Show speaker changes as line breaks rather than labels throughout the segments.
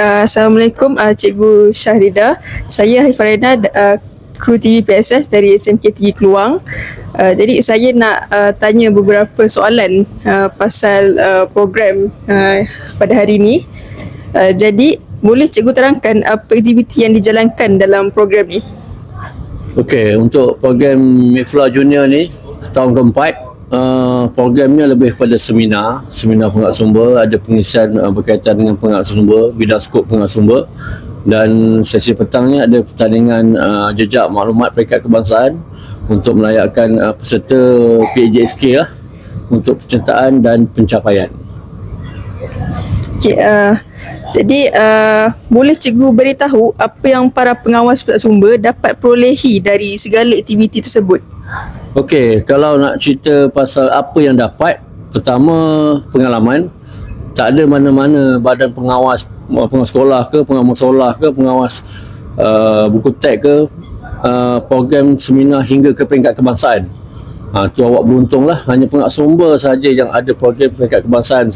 uh, Assalamualaikum uh, Cikgu Syahrida. Saya Haifarina uh, kru TV PSS dari SMK 3 Keluang. Uh, jadi saya nak uh, tanya beberapa soalan uh, pasal uh, program uh, pada hari ini. Uh, jadi boleh cikgu terangkan apa aktiviti yang dijalankan dalam program ni?
Okey, untuk program Mifla Junior ni tahun keempat uh, programnya lebih kepada seminar, seminar pengat sumber, ada pengisian uh, berkaitan dengan pengat sumber, bidang skop pengat sumber dan sesi petangnya ada pertandingan uh, jejak maklumat peringkat kebangsaan untuk melayakkan uh, peserta PAJSK lah untuk penceritaan dan pencapaian.
Okay, uh, jadi uh, boleh cikgu beritahu apa yang para pengawas pusat sumber dapat perolehi dari segala aktiviti tersebut?
Okey, kalau nak cerita pasal apa yang dapat, pertama pengalaman, tak ada mana-mana badan pengawas pengawas sekolah ke, pengawas sekolah ke, pengawas uh, buku teks ke, uh, program seminar hingga ke peringkat kebangsaan. Ha, tu awak beruntung lah. Hanya pengat sumber saja yang ada program peringkat kebangsaan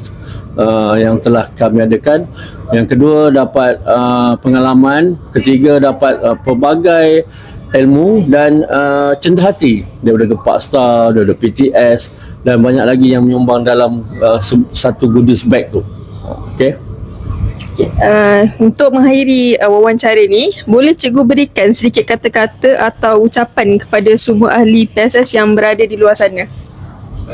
uh, yang telah kami adakan. Yang kedua dapat uh, pengalaman. Ketiga dapat uh, pelbagai ilmu dan uh, cendah hati daripada Gepak Star, daripada PTS dan banyak lagi yang menyumbang dalam uh, satu goodies bag tu okay.
Okay, uh, untuk mengakhiri uh, wawancara ni, boleh cikgu berikan sedikit kata-kata atau ucapan kepada semua ahli PSS yang berada di luar sana?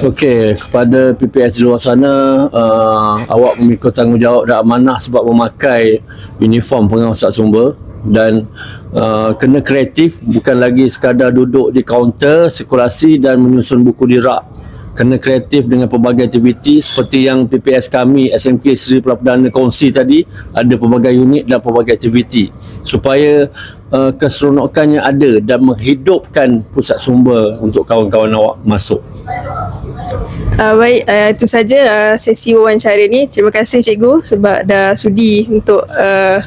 Okey, kepada PPS di luar sana, uh, awak memikul tanggungjawab dan amanah sebab memakai uniform pengawas sumber dan uh, kena kreatif bukan lagi sekadar duduk di kaunter sirkulasi dan menyusun buku di rak kena kreatif dengan pelbagai aktiviti seperti yang PPS kami SMK Seri Pelapdana kongsi tadi ada pelbagai unit dan pelbagai aktiviti supaya uh, keseronokannya ada dan menghidupkan pusat sumber untuk kawan-kawan awak masuk.
Uh, baik, uh, itu saja uh, sesi wawancara ni. Terima kasih cikgu sebab dah sudi untuk uh,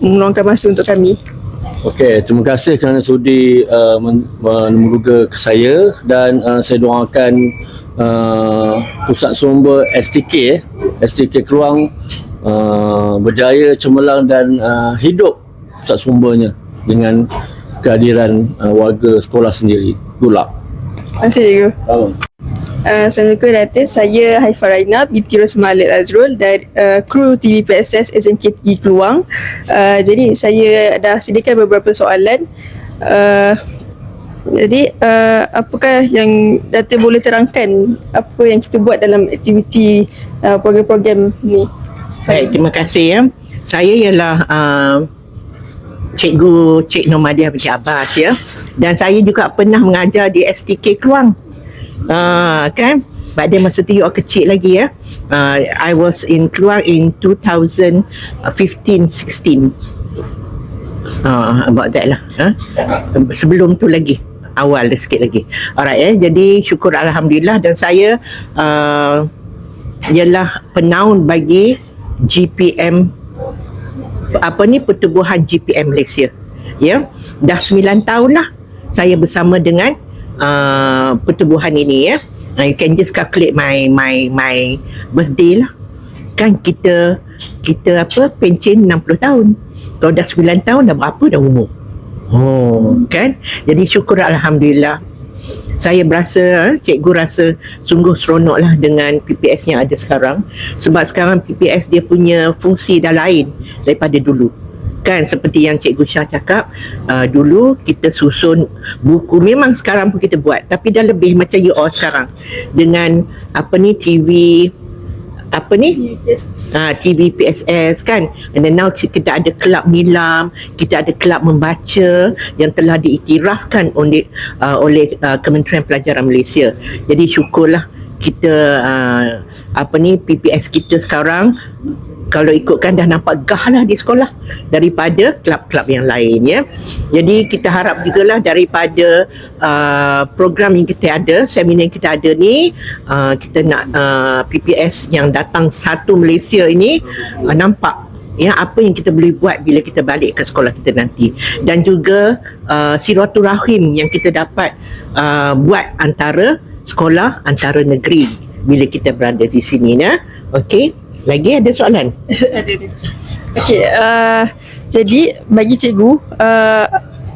meluangkan masa untuk kami.
Okey, terima kasih kerana sudi uh, menemuruga ke saya dan uh, saya doakan uh, pusat sumber STK STK Keluang uh, berjaya cemerlang dan uh, hidup pusat sumbernya dengan kehadiran uh, warga sekolah sendiri. Good luck.
Terima kasih cikgu. Salam. Uh, Assalamualaikum Datin, saya Haifah Raina binti Rosmah Alid Azrul dari uh, kru TV PSS SMK 3 Keluang. Uh, jadi saya dah sediakan beberapa soalan. Uh, jadi uh, apakah yang Datin boleh terangkan apa yang kita buat dalam aktiviti uh, program-program ni?
Baik, terima kasih ya. Saya ialah uh, Cikgu Cik Nomadiah binti Abbas ya. Dan saya juga pernah mengajar di STK Keluang. Ah, kan? Pada masa tu you kecil lagi ya. Uh, I was in keluar in 2015 16. Ah, uh, about that lah. Huh? Sebelum tu lagi awal sikit lagi. Alright ya. Jadi syukur alhamdulillah dan saya uh, ialah penaun bagi GPM apa ni pertubuhan GPM Malaysia. Ya. Dah 9 tahun lah saya bersama dengan uh, pertubuhan ini ya. Uh, you can just calculate my my my birthday lah. Kan kita kita apa pencen 60 tahun. Kalau dah 9 tahun dah berapa dah umur? Oh, kan? Jadi syukur alhamdulillah. Saya berasa, cikgu rasa sungguh seronok lah dengan PPS yang ada sekarang. Sebab sekarang PPS dia punya fungsi dah lain daripada dulu kan seperti yang Cikgu Syah cakap uh, dulu kita susun buku memang sekarang pun kita buat tapi dah lebih macam you all sekarang. Dengan apa ni TV apa ni? Uh, TV PSS kan? And then now kita ada kelab nilam kita ada kelab membaca yang telah diiktirafkan oleh uh, oleh uh, Kementerian Pelajaran Malaysia. Jadi syukurlah kita uh, apa ni PPS kita sekarang kalau ikutkan dah nampak gah lah di sekolah daripada kelab-kelab yang lain ya. Jadi kita harap juga lah daripada uh, program yang kita ada, seminar yang kita ada ni, uh, kita nak uh, PPS yang datang satu Malaysia ini uh, nampak ya apa yang kita boleh buat bila kita balik ke sekolah kita nanti dan juga uh, silaturahim yang kita dapat uh, buat antara sekolah antara negeri bila kita berada di sini ya. Okey. Lagi ada soalan? ada.
Okey, uh, jadi bagi cikgu, uh,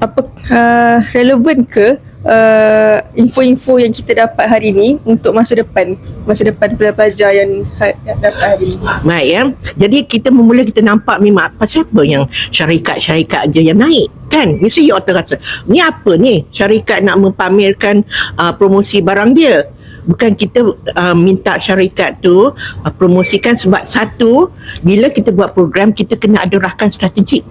apa uh, relevan ke uh, info-info yang kita dapat hari ini untuk masa depan, masa depan pelajar yang, ha- yang dapat hari ini?
Baik ya. Jadi kita memula kita nampak memang apa siapa yang syarikat-syarikat je yang naik kan. Mesti you all terasa. Ni apa ni? Syarikat nak mempamerkan uh, promosi barang dia. Bukan kita uh, minta syarikat tu uh, promosikan sebab satu bila kita buat program kita kena ada rakan strategik.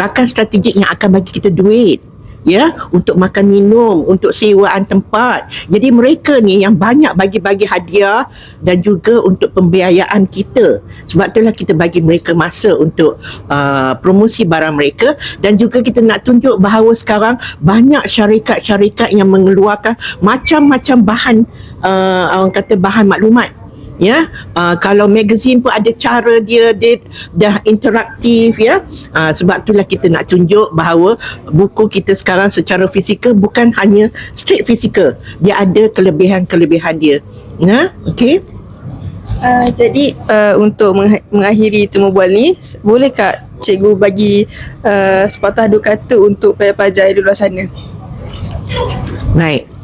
Rakan strategik yang akan bagi kita duit ya untuk makan minum untuk sewaan tempat. Jadi mereka ni yang banyak bagi-bagi hadiah dan juga untuk pembiayaan kita. Sebab itulah kita bagi mereka masa untuk uh, promosi barang mereka. Dan juga kita nak tunjuk bahawa sekarang banyak syarikat-syarikat yang mengeluarkan macam-macam bahan uh, orang kata bahan maklumat ya uh, kalau magazine pun ada cara dia dia dah interaktif ya uh, sebab itulah kita nak tunjuk bahawa buku kita sekarang secara fizikal bukan hanya straight fizikal dia ada kelebihan-kelebihan dia ya okey
Uh, jadi uh, untuk mengakhiri temu bual ni, boleh tak cikgu bagi uh, sepatah dua kata untuk pelajar-pelajar di luar sana?
Baik.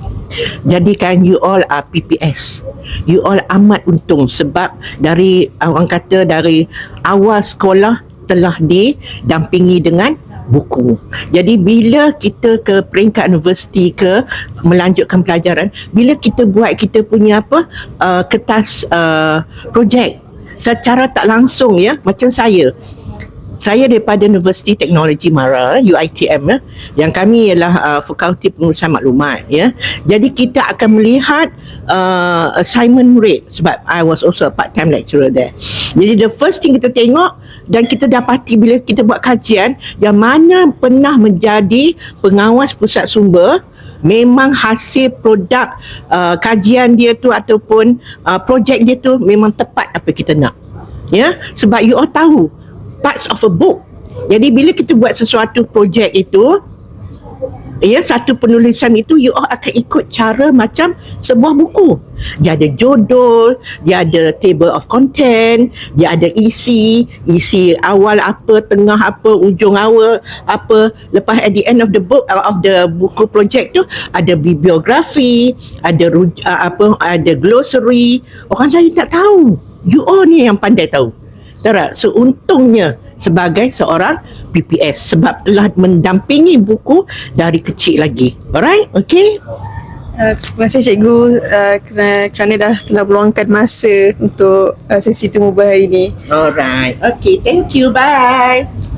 Jadikan you all are PPS. You all amat untung sebab dari orang kata dari awal sekolah telah didampingi dengan buku. Jadi bila kita ke peringkat universiti ke melanjutkan pelajaran, bila kita buat kita punya apa uh, kertas uh, projek secara tak langsung ya macam saya saya daripada Universiti Teknologi Mara UiTM ya yang kami ialah uh, fakulti pengurusan maklumat ya. Jadi kita akan melihat uh, assignment rate sebab I was also a part time lecturer there. Jadi the first thing kita tengok dan kita dapati bila kita buat kajian yang mana pernah menjadi pengawas pusat sumber memang hasil produk uh, kajian dia tu ataupun uh, projek dia tu memang tepat apa kita nak ya. Sebab you all tahu parts of a book. Jadi bila kita buat sesuatu projek itu ya satu penulisan itu you all akan ikut cara macam sebuah buku. Dia ada judul, dia ada table of content, dia ada isi, isi awal apa, tengah apa, ujung awal apa. Lepas at the end of the book uh, of the buku projek tu ada bibliografi, ada uh, apa ada glossary. Orang lain tak tahu. You all ni yang pandai tahu. Tahu tak? Seuntungnya sebagai seorang PPS sebab telah mendampingi buku dari kecil lagi. Alright? Okay?
Uh, terima kasih cikgu uh, kerana, kerana dah telah meluangkan masa untuk uh, sesi temu bual hari ini.
Alright. Okay, thank you. Bye.